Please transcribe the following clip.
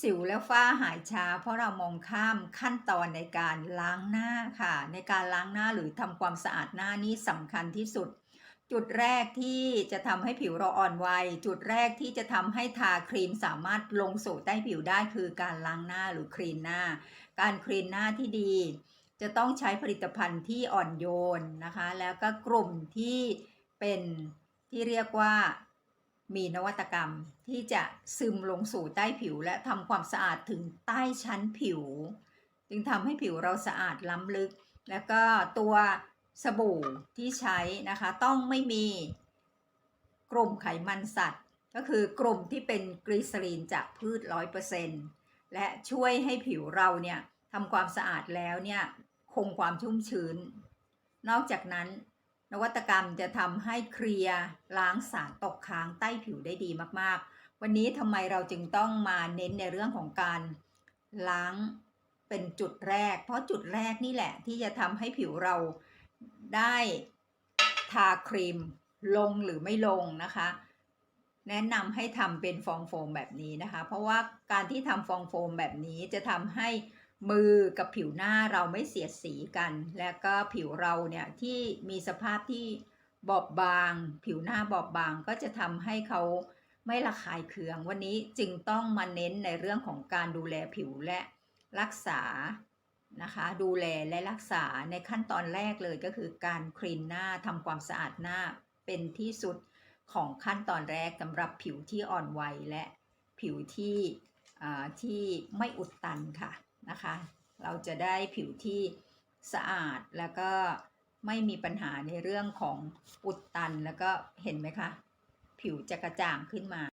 สิวและฝ้าหายช้า เพราะเรามองข้ามขั้นตอนในการล้างหน้าค่ะ ในการล้างหน้าหรือทำความสะอาดหน้านี่สำคัญที่สุด จุดแรกที่จะทำให้ผิวเราอ่อนวัยจุดแรกที่จะทำให้ทาครีมสามารถลงสู่ใต้ผิวได้คือการล้างหน้าหรือคลีนหน้า การคลีนหน้าที่ดี จะต้องใช้ผลิตภัณฑ์ที่อ่อนโยนนะคะ แล้วก็กลุ่มที่เป็นที่เรียกว่า มีนวัตกรรมที่จะซึมลงสู่ใต้ผิวและทำความสะอาดถึงใต้ชั้นผิว จึงทำให้ผิวเราสะอาดล้ำลึก แล้วก็ตัวสบู่ที่ใช้นะคะ ต้องไม่มีกลุ่มไขมันสัตว์ ก็คือกลุ่มที่เป็นกลีซอรีนจากพืช 100%และช่วยให้ผิวเราเนี่ยทำความสะอาดแล้วเนี่ยคงความชุ่มชื้น นอกจากนั้น นวัตกรรมจะทำให้เคลียร์ล้างสารตกค้างใต้ผิวได้ดีมากๆ วันนี้ทำไมเราจึงต้องมาเน้นในเรื่องของการล้างเป็นจุดแรก เพราะจุดแรกนี่แหละที่จะทำให้ผิวเราได้ทาครีมลงหรือไม่ลงนะคะ แนะนำให้ทำเป็นฟองโฟมแบบนี้นะคะ เพราะว่าการที่ทำฟองโฟมแบบนี้จะทำให้ มือกับผิวหน้าเราไม่เสียดสีกัน และก็ผิวเราเนี่ยที่มีสภาพที่บอบบาง ผิวหน้าบอบบางก็จะทำให้เขาไม่ระคายเคือง วันนี้จึงต้องมาเน้นในเรื่องของการดูแลผิวและรักษานะคะ ดูแลและรักษาในขั้นตอนแรกเลยก็คือการคลีนหน้าทำความสะอาดหน้าเป็นที่สุดของขั้นตอนแรกสำหรับผิวที่อ่อนวัยและผิวที่ที่ไม่อุดตันค่ะ นะคะ เราจะได้ผิวที่สะอาดแล้วก็ไม่มีปัญหาในเรื่องของอุดตันแล้วก็เห็นไหมคะ ผิวจะกระจ่างขึ้นมา